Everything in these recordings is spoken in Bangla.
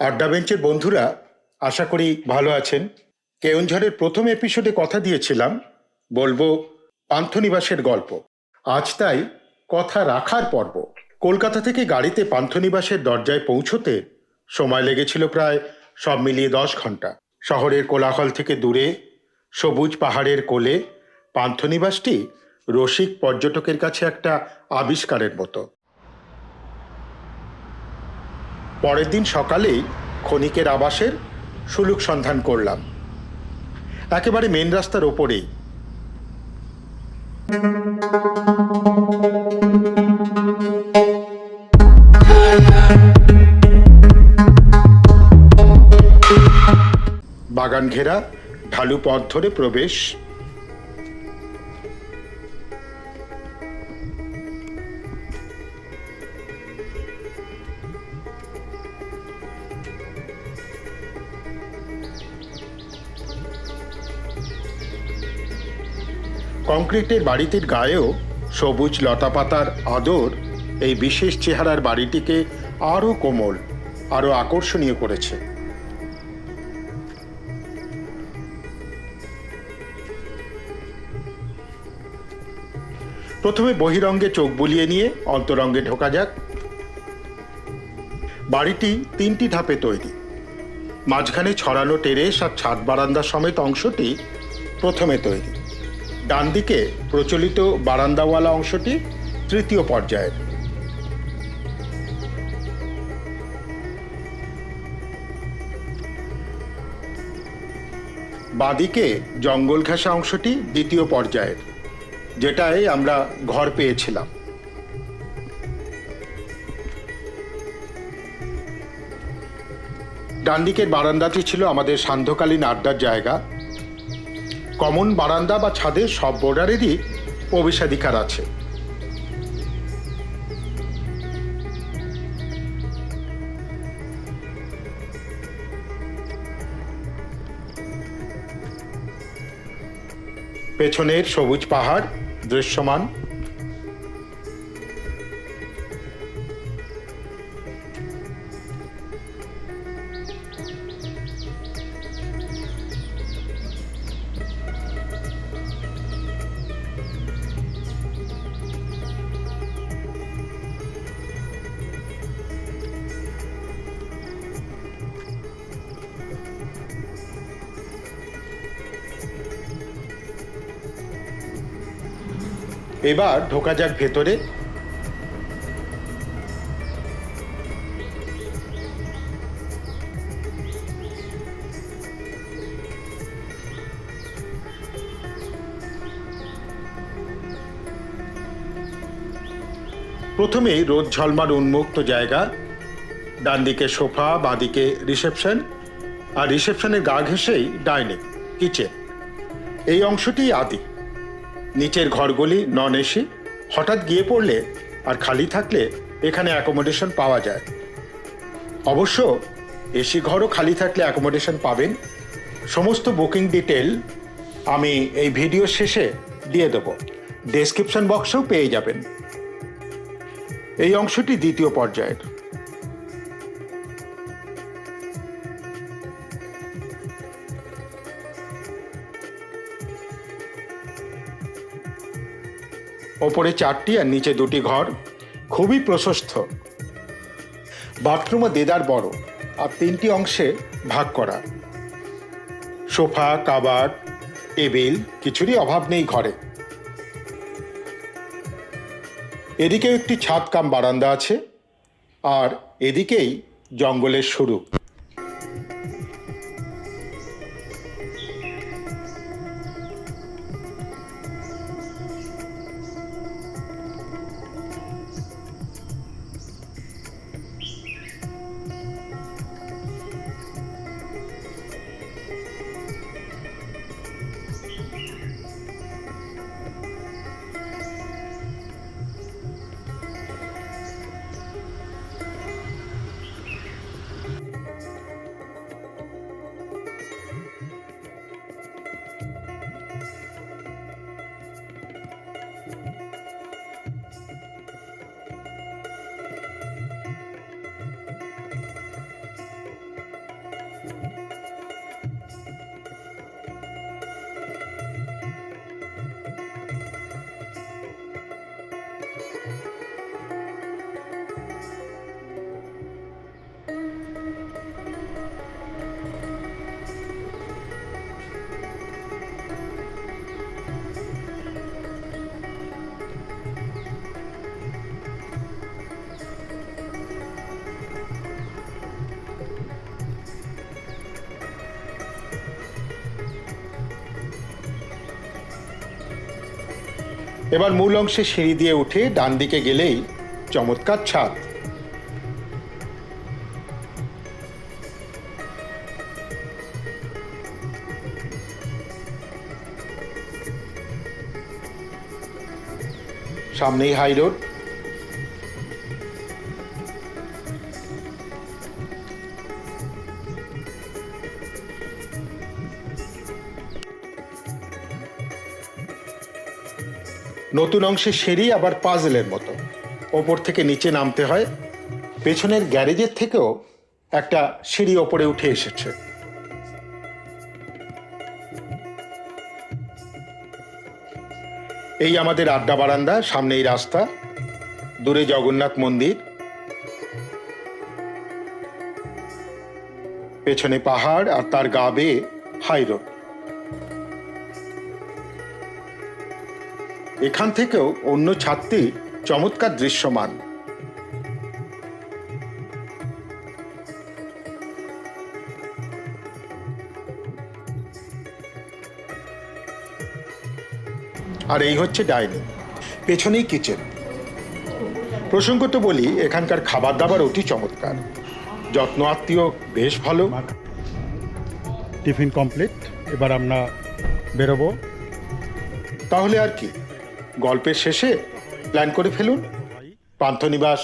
আড্ডা বেঞ্চের বন্ধুরা আশা করি ভালো আছেন। কেউনঝড়ের প্রথম এপিসোডে কথা দিয়েছিলাম, বলব পান্থনিবাসের গল্প। আজ তাই কথা রাখার পর্ব। কলকাতা থেকে গাড়িতে পান্থনিবাসের দরজায় পৌঁছতে সময় লেগেছিল প্রায় সব মিলিয়ে দশ ঘণ্টা। শহরের কোলাহল থেকে দূরে, সবুজ পাহাড়ের কোলে পান্থনিবাসটি রসিক পর্যটকের কাছে একটা আবিষ্কারের মতো। পরের দিন সকালেই ক্ষণিকের আবাসের সুলুক সন্ধান করলাম। একেবারে মেন রাস্তার ওপরেই। বাগান ঘেরা ঢালু পথ ধরে প্রবেশ কংক্রিটের বাড়িটির গায়েও সবুজ লতাপাতার আদর এই বিশেষ চেহারার বাড়িটিকে আরও কোমল, আরও আকর্ষণীয় করেছে। প্রথমে বহিরঙ্গে চোখ বুলিয়ে নিয়ে অন্তরঙ্গে ঢোকা যাক। বাড়িটি তিনটি ধাপে তৈরি। মাঝখানে ছড়ানো টেরেস আর ছাদ বারান্দা সমেত অংশটি প্রথমে তৈরি। ডান দিকে প্রচলিত বারান্দাওয়ালা অংশটি তৃতীয় পর্যায়ের। বাদিকে জঙ্গল ঘেঁষা অংশটি দ্বিতীয় পর্যায়ের, যেটায় আমরা ঘর পেয়েছিলাম। ডান দিকের বারান্দাটি ছিল আমাদের সান্ধ্যকালীন আড্ডার জায়গা। কমন বারান্দা বা ছাদে সব বোর্ডারেরই প্রবেশাধিকার আছে। পেছনের সবুজ পাহাড় দৃশ্যমান। এবার ঢোকা যাক ভেতরে। প্রথমেই রোদ ঝলমার উন্মুক্ত জায়গা ডান দিকে সোফা, বাঁদিকে রিসেপশন, আর রিসেপশনের গা ঘেঁষেই ডাইনিং, কিচেন। এই অংশটি আদি। নিচের ঘরগুলি নন এসি হঠাৎ গিয়ে পড়লে আর খালি থাকলে এখানে অ্যাকোমোডেশন পাওয়া যায়। অবশ্য এসি ঘরও খালি থাকলে অ্যাকোমোডেশন পাবেন। সমস্ত বুকিং ডিটেল আমি এই ভিডিও শেষে দিয়ে দেব। ডেসক্রিপশন বক্সেও পেয়ে যাবেন। এই অংশটি দ্বিতীয় পর্যায়ের। ওপরে চারটি আর নিচে দুটি ঘর। খুবই প্রশস্ত। বাথরুমও দেদার বড়, আর তিনটি অংশে ভাগ করা। সোফা, কাবার্ড, টেবিল, কিছুরই অভাব নেই ঘরে। এদিকেও একটি ছাদ কাম বারান্দা আছে, আর এদিকেই জঙ্গলের শুরু। এবার মূল অংশে সিঁড়ি দিয়ে উঠে ডান দিকে গেলেই চমৎকার ছাদ। সামনেই হাই রোড নতুন অংশে সিঁড়ি, আবার পাজলের মতো। ওপর থেকে নিচে নামতে হয়। পেছনের গ্যারেজের থেকেও একটা সিঁড়ি ওপরে উঠে এসেছে। এই আমাদের আড্ডা বারান্দা, সামনেই রাস্তা। দূরে জগন্নাথ মন্দির। পেছনে পাহাড় আর তার গা বেয়ে হাই রোড। এখান থেকেও অন্য ছাদটি চমৎকার দৃশ্যমান। আর এই হচ্ছে ডাইনিং পেছনেই কিচেন। প্রসঙ্গত বলি এখানকার খাবার দাবার অতি চমৎকার। যত্ন আত্মীয় বেশ ভালো। টিফিন কমপ্লিট এবার আমরা বেরোবো। তাহলে আর কি? গল্পের শেষে প্ল্যান করে ফেলুন। পান্থনিবাস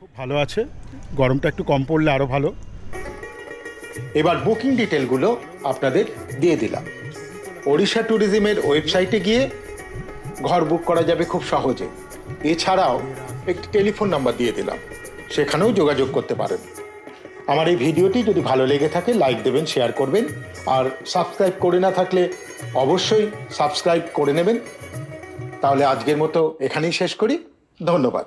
খুব ভালো আছে। গরমটা একটু কম পড়লে আরও ভালো। এবার বুকিং ডিটেলগুলো আপনাদের দিয়ে দিলাম। ওড়িশা ট্যুরিজমের ওয়েবসাইটে গিয়ে ঘর বুক করা যাবে খুব সহজে। এছাড়াও একটি টেলিফোন নাম্বার দিয়ে দিলাম। সেখানেও যোগাযোগ করতে পারেন। আমার এই ভিডিওটি যদি ভালো লেগে থাকে লাইক দেবেন শেয়ার করবেন। আর সাবস্ক্রাইব করে না থাকলে অবশ্যই সাবস্ক্রাইব করে নেবেন। তাহলে আজকের মতো এখানেই শেষ করি। ধন্যবাদ।